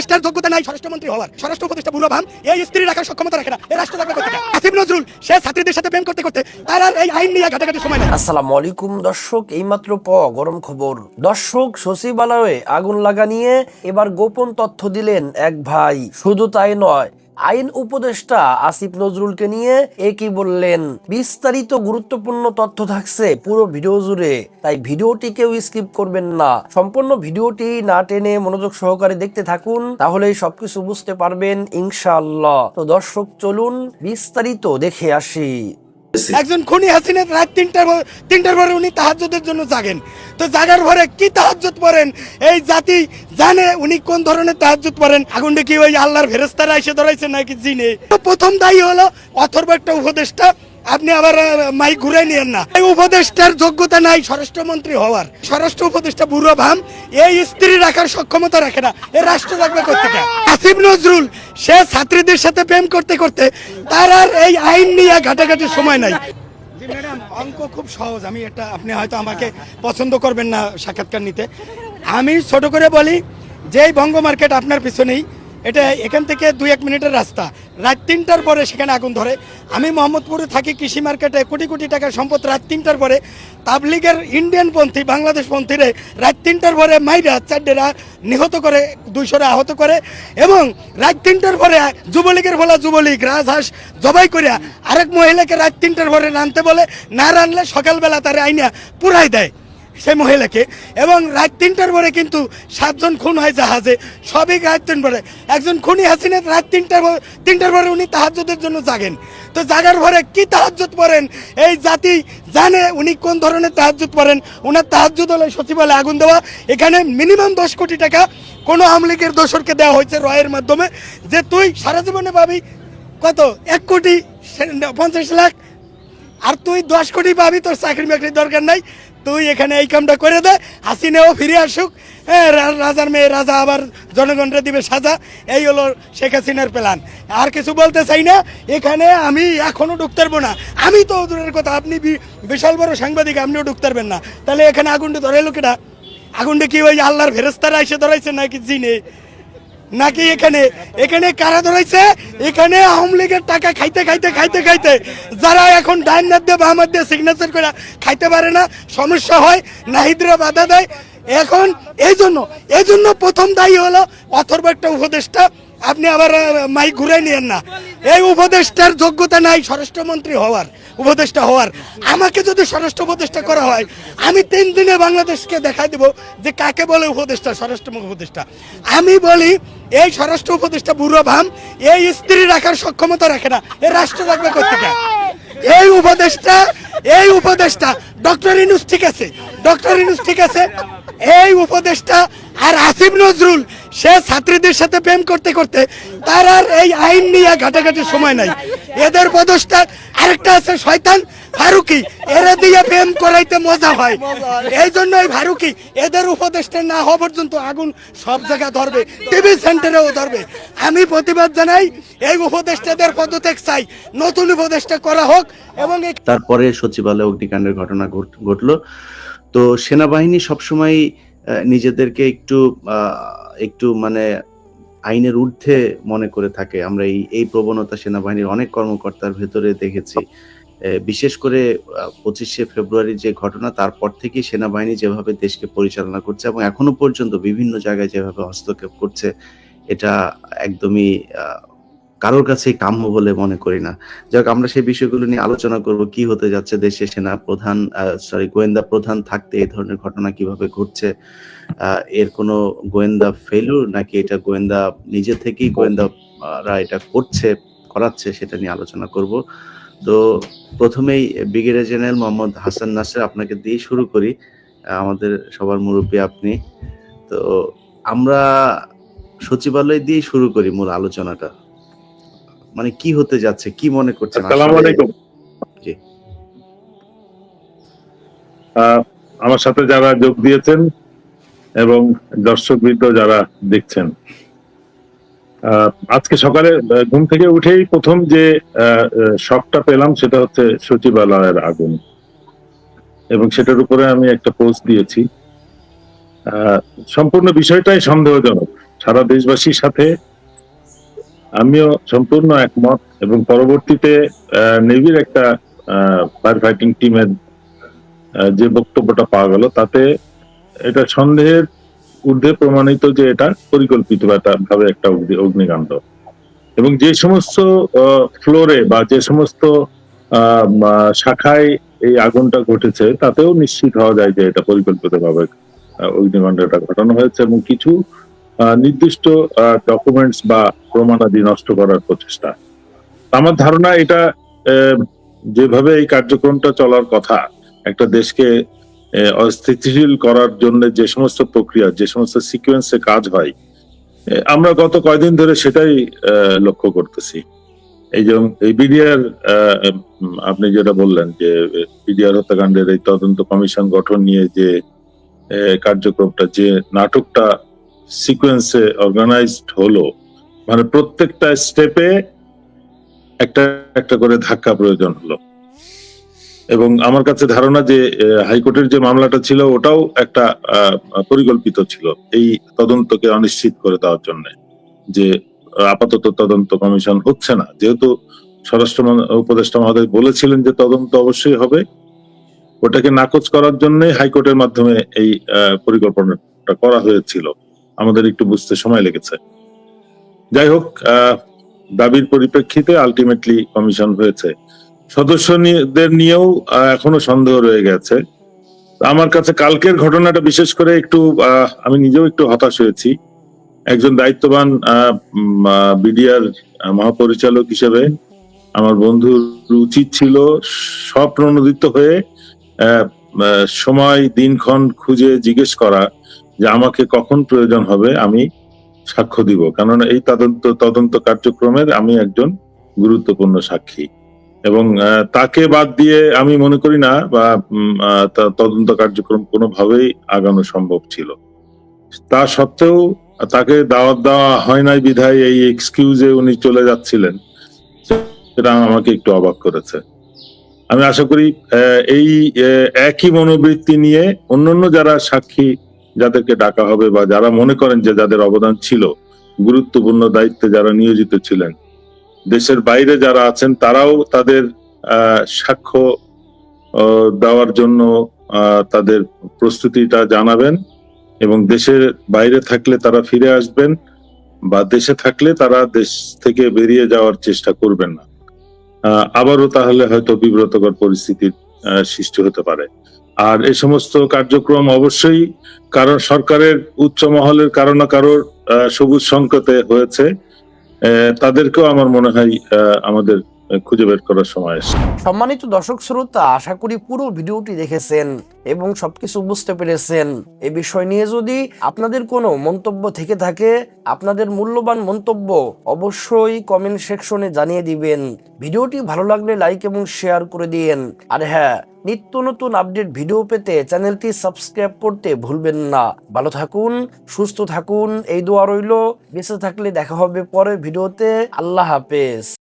উপদেষ্টার যোগ্যতা নাই স্বরাষ্ট্রমন্ত্রী হওয়ার। স্বরাষ্ট্র উপদেষ্টা বুড়ো ভাম এই স্ত্রী রাখার সক্ষমতা রাখে না এই রাষ্ট্র রাখবে? আসিফ নজরুল সে ছাত্রীদের সাথে প্রেম করতে করতে তার আর এই আইন নিয়ে ঘাটাঘাটি সময় নেই আসসালামু আলাইকুম দর্শক এইমাত্র প গরম খবর। দর্শক সচিবালয়ে আগুন লাগা নিয়ে এবার গোপন তথ্য দিলেন এক ভাই। শুধু তাই নয় আইন উপদেষ্টা আসিফ নজরুলকে নিয়ে একই বললেন, বিস্তারিত গুরুত্বপূর্ণ তথ্য থাকছে পুরো ভিডিও জুড়ে, তাই ভিডিওটি কেউ স্কিপ করবেন না। সম্পূর্ণ ভিডিওটি না টেনে মনোযোগ সহকারে দেখতে থাকুন তাহলে সবকিছু বুঝতে পারবেন ইনশাআল্লাহ। তো দর্শক, চলুন বিস্তারিত দেখে আসি। একজন খুনি হাসিনা রাত তিনটার তিনটার পরে উনি তাহাজের জন্য জাগেন। তো জাগার পরে কি তাহাজ পড়েন? এই জাতি জানে উনি কোন ধরনের তাহাজ পড়েন? আগুনটা কি ওই আল্লাহর ফেরেস্তারা এসে ধরাইছে নাকি জিনে? প্রথম দায়ী হলো অথর্ব একটা উপদেষ্টা আপনি আবার মাইক ঘুরে নিয়েন না। এই উপদেষ্টার যোগ্যতা নাই স্বরাষ্ট্রমন্ত্রী হওয়ার। স্বরাষ্ট্র উপদেষ্টা বুড়ো ভাম, এই স্ত্রী রাখার সক্ষমতা রাখে না। এই রাষ্ট্র রাখবে কোথেকে আসিফ নজরুল, সে ছাত্রীদের সাথে প্রেম করতে করতে তার আর এই আইন নিয়ে ঘাটাঘাটির সময় নাই। ম্যাডাম, অঙ্ক খুব সহজ। আমি এটা, আপনি হয়তো আমাকে পছন্দ করবেন না সাক্ষাৎকার নিতে। আমি ছোট করে বলি, যেই বঙ্গ মার্কেট আপনার পিছনেই এটা এখান থেকে দুই এক মিনিটের রাস্তা। রাত তিনটার পরে সেখানে আগুন ধরে। আমি মোহাম্মদপুরে থাকি কৃষি মার্কেটে কোটি কোটি টাকার সম্পদ রাত তিনটার পরে। তাবলিগের ইন্ডিয়ান পন্থী, বাংলাদেশ পন্থীরে রাত তিনটার পরে মাইরা চারডেরা নিহত করে, দুইশোরা আহত করে এবং রাত তিনটার পরে যুবলীগের বলা যুবলীগ, রাজহাঁস জবাই করিয়া আরেক মহিলাকে রাত তিনটার পরে রানতে বলে, না রানলে সকালবেলা তারা আইনা পুরাই দেয়। সেই মহিলাকে। এবং রাত তিনটার পরে কিন্তু সাতজন খুন হয় জাহাজে। সবই রাত তিন পরে। একজন খুনি হাসিনা রাত তিনটার তিনটার পরে উনি তাহাজ্জুদের জন্য জাগেন। তো জাগার পরে কি তাহাজ্জুদ পড়েন? এই জাতি জানে উনি কোন ধরনের তাহাজ্জুদ পড়েন। ওনার তাহাজ্জুদ হলে সচিবালয়ে আগুন দেওয়া। এখানে মিনিমাম দশ কোটি টাকা কোনো আমলিগের দোসরকে দেওয়া হয়েছে রয়ের মাধ্যমে। যে তুই সারা জীবনে পাবি কত? এক কোটি পঞ্চাশ লাখ আর তুই দশ কোটি পাবি, তোর চাকরি বাকরির দরকার নাই। তুই এখানে এই কামটা করে দে, হাসিনেও ফিরে আসুক। হ্যাঁ রাজার মেয়ে রাজা আবার জনগণরা দিবে সাজা। এই হলো শেখ হাসিনার প্ল্যান আর কিছু বলতে চাই না, এখানে আমি এখনও ঢুকতে পারব না। আমি তো দূরের কথা, আপনি বিশাল বড় সাংবাদিক, আপনিও ঢুকতে পারবেন না। তাহলে এখানে আগুনটা ধরে লোকেরা আগুনটা কি ওই আল্লাহর ফেরেস্তারা এসে ধরাইছে নাকি জিনে? নাকি এখানে? এখানে কারা ধরাইছে? এখানে আওয়ামী লীগের টাকা খাইতে খাইতে খাইতে খাইতে যারা এখন ডাইন দিয়ে, বাম দিয়ে সিগনেচার করে খাইতে পারে না, সমস্যা হয়, নাহিদরা বাধা দেয়। এখন এই জন্য এই জন্য প্রথম দায়ী হলো অথর্ব একটা উপদেষ্টা। আপনি আবার মাই মাইক ঘুরে নিয়েন না। এই উপদেষ্টার যোগ্যতা নাই স্বরাষ্ট্রমন্ত্রী হওয়ার, উপদেষ্টা হওয়ার। আমাকে যদি স্বরাষ্ট্র উপদেষ্টা করা হয়, আমি তিন দিনে বাংলাদেশকে দেখাই দেব যে কাকে বলে উপদেষ্টা স্বরাষ্ট্র উপদেষ্টা। আমি বলি, এই স্বরাষ্ট্র উপদেষ্টা বুড়ো ভাম, এই স্ত্রী রাখার সক্ষমতা রাখে না, এ রাষ্ট্র রাখবে কোথেকে এই উপদেষ্টা এই উপদেষ্টা, ডক্টর ইনুস ঠিক আছে, ডক্টর ইনুস ঠিক আছে এই উপদেষ্টা আর আসিফ নজরুল, সে ছাত্রীদের সাথে প্রেম করতে করতে তার আর এই আইন নিয়ে ঘাটাঘাটির সময় নাই। এদের পদস্থা আরেকটা আছে শয়তান ফারুকি, এরা দিয়ে প্রেম করাইতে মজা হয়। এই জন্য এই ফারুকি, এদের উপদেষ্টা না হওয়া পর্যন্ত আগুন সব জায়গায় ধরবে টিভি সেন্টারেও ধরবে। আমি প্রতিবাদ জানাই, এই উপদেষ্টাদের পদত্যাগ চাই। নতুন উপদেষ্টা করা হোক এবং তারপরে সচিবালয়ে অগ্নিকাণ্ডের ঘটনা ঘটলো। তো সেনাবাহিনী সবসময় নিজেদেরকে একটু একটু মানে আইনের ঊর্ধ্বে মনে করে থাকে। আমরা এই এই প্রবণতা সেনাবাহিনীর অনেক কর্মকর্তার ভেতরে দেখেছি। বিশেষ করে পঁচিশে ফেব্রুয়ারি যে ঘটনা, তারপর থেকেই সেনাবাহিনী যেভাবে দেশকে পরিচালনা করছে এবং এখনও পর্যন্ত বিভিন্ন জায়গায় যেভাবে হস্তক্ষেপ করছে, এটা একদমই কারোর কাছেই কাম্য বলে মনে করি না। যাক, আমরা সেই বিষয়গুলো নিয়ে আলোচনা করব, কি হতে যাচ্ছে দেশে সেনা প্রধান সরি গোয়েন্দা প্রধান থাকতে এই ধরনের ঘটনা কীভাবে ঘটছে এর কোনো গোয়েন্দা ফেলুর নাকি এটা গোয়েন্দা নিজে থেকেই গোয়েন্দারা এটা করছে, করাচ্ছে সেটা নিয়ে আলোচনা করব। তো প্রথমেই ব্রিগেডিয়ার জেনারেল মোহাম্মদ হাসান নাসের আপনাকে দিয়ে শুরু করি আমাদের সবার মুরব্বী আপনি। তো আমরা সচিবালয় দিয়ে শুরু করি মূল আলোচনাটা। মানে কি হতে যাচ্ছে কি মনে করছেন? আসসালামু আলাইকুম। জি। আমার সাথে যারা যোগ দিয়েছেন এবং দর্শকবৃন্দ যারা দেখছেন আজকে সকালে ঘুম থেকে উঠেই প্রথম যে আহ, পেলাম সেটা হচ্ছে সচিবালয়ের আগুন। এবং সেটার উপরে আমি একটা পোস্ট দিয়েছি। আহ, সম্পূর্ণ বিষয়টাই সন্দেহজনক। সারা দেশবাসীর সাথে আমিও সম্পূর্ণ একমত এবং পরবর্তীতে নেভির একটা ফায়ার ফাইটিং টিমের যে বক্তব্যটা পাওয়া গেল, তাতে এটা সন্দেহের ঊর্ধ্বে প্রমাণিত যে এটা পরিকল্পিত ভাবে একটা অগ্নিকাণ্ড। এবং যে সমস্ত ফ্লোরে বা যে সমস্ত শাখায় এই আগুনটা ঘটেছে, তাতেও নিশ্চিত হওয়া যায় যে এটা পরিকল্পিতভাবে অগ্নিকাণ্ডটা ঘটানো হয়েছে এবং কিছু নির্দিষ্ট ডকুমেন্টস বা প্রমাণাদি নষ্ট করার প্রচেষ্টা। আমার ধারণা এটা যেভাবে এই কার্যক্রমটা চলার কথা, একটা দেশকে অস্থিতিশীল করার জন্য যে সমস্ত প্রক্রিয়া, যে সমস্ত সিকোয়েন্সে কাজ হয় আমরা গত কয়দিন ধরে সেটাই লক্ষ্য করতেছি। এই যে, এই বিডিআর আপনি যেটা বললেন যে, বিডিআর হত্যাকাণ্ডের এই তদন্ত কমিশন গঠন নিয়ে যে কার্যক্রমটা, যে নাটকটা সিকোয়েন্সে অর্গানাইজড হলো মানে প্রত্যেকটা স্টেপে একটা একটা করে ধাক্কা প্রয়োজন হলো। এবং আমার কাছে ধারণা যে হাইকোর্টের যে মামলাটা ছিল, ওটাও একটা পরিকল্পিত ছিল এই তদন্তকে অনিশ্চিত করে দেওয়ার জন্য যে, আপাতত তদন্ত কমিশন হচ্ছে না। যেহেতু স্বরাষ্ট্র উপদেষ্টা মহোদয় বলেছিলেন যে তদন্ত অবশ্যই হবে, ওটাকে নাকচ করার জন্য হাইকোর্টের মাধ্যমে এই পরিকল্পনাটা করা হয়েছিল। আমাদের একটু বুঝতে সময় লেগেছে। যাই হোক দাবির পরিপ্রেক্ষিতে আলটিমেটলি কমিশন হয়েছে। সদস্যদের নিয়েও এখনও সন্দেহ রয়ে গেছে। আমার কাছে কালকের ঘটনাটা বিশেষ করে একটু আমি নিজেও একটু হতাশ হয়েছি। একজন দায়িত্ববান বিডিআর মহাপরিচালক হিসেবে আমার বন্ধুর উচিত ছিল স্বপ্রণোদিত হয়ে সময়, দিনক্ষণ খুঁজে জিজ্ঞেস করা। যে আমাকে কখন প্রয়োজন হবে আমি সাক্ষ্য দিব। কেননা এই তদন্ত তদন্ত কার্যক্রমের আমি একজন গুরুত্বপূর্ণ সাক্ষী। এবং তাকে বাদ দিয়ে আমি মনে করি না বা তদন্ত কার্যক্রম কোনোভাবেই আগানো সম্ভব ছিল। তা সত্ত্বেও তাকে দাওয়াত দেওয়া হয় নাই বিধায় এই এক্সকিউজে উনি চলে যাচ্ছিলেন। সেটা আমাকে একটু অবাক করেছে। আমি আশা করি এই একই মনোবৃত্তি নিয়ে অন্যান্য যারা সাক্ষী যাদেরকে ডাকা হবে বা যারা মনে করেন যে যাদের অবদান ছিল, গুরুত্বপূর্ণ দায়িত্বে যারা নিয়োজিত ছিলেন। দেশের বাইরে যারা আছেন, তারাও তাদের সাক্ষ্য দেওয়ার জন্য তাদের প্রস্তুতিটা জানাবেন এবং দেশের বাইরে থাকলে তারা ফিরে আসবেন বা দেশে থাকলে তারা দেশ থেকে বেরিয়ে যাওয়ার চেষ্টা করবেন না। আবারও তাহলে হয়তো বিব্রতকর পরিস্থিতির সৃষ্টি হতে পারে। আর এই সমস্ত কার্যক্রম অবশ্যই কারণ সরকারের উচ্চ মহলের কারও না কারোর সবুজ সংকেতে হয়েছে। তাদেরকেও আমার মনে হয় আমাদের খুঁজে বের করার সময় এসেছে সম্মানিত দর্শক শ্রোতা, আশা করি পুরো ভিডিওটি দেখেছেন এবং সবকিছু বুঝতে পেরেছেন। এ বিষয় নিয়ে যদি আপনাদের কোনো মন্তব্য থেকে থাকে, আপনাদের মূল্যবান মন্তব্য অবশ্যই কমেন্ট সেকশনে জানিয়ে দিবেন। ভিডিওটি ভালো লাগলে লাইক এবং শেয়ার করে দিন আর হ্যাঁ নিত্য নতুন আপডেট ভিডিও পেতে চ্যানেলটি সাবস্ক্রাইব করতে ভুলবেন না। ভালো থাকুন, সুস্থ থাকুন, এই দোয়া রইল। বেঁচে থাকলে দেখা হবে পরের ভিডিওতে। আল্লাহ হাফেজ।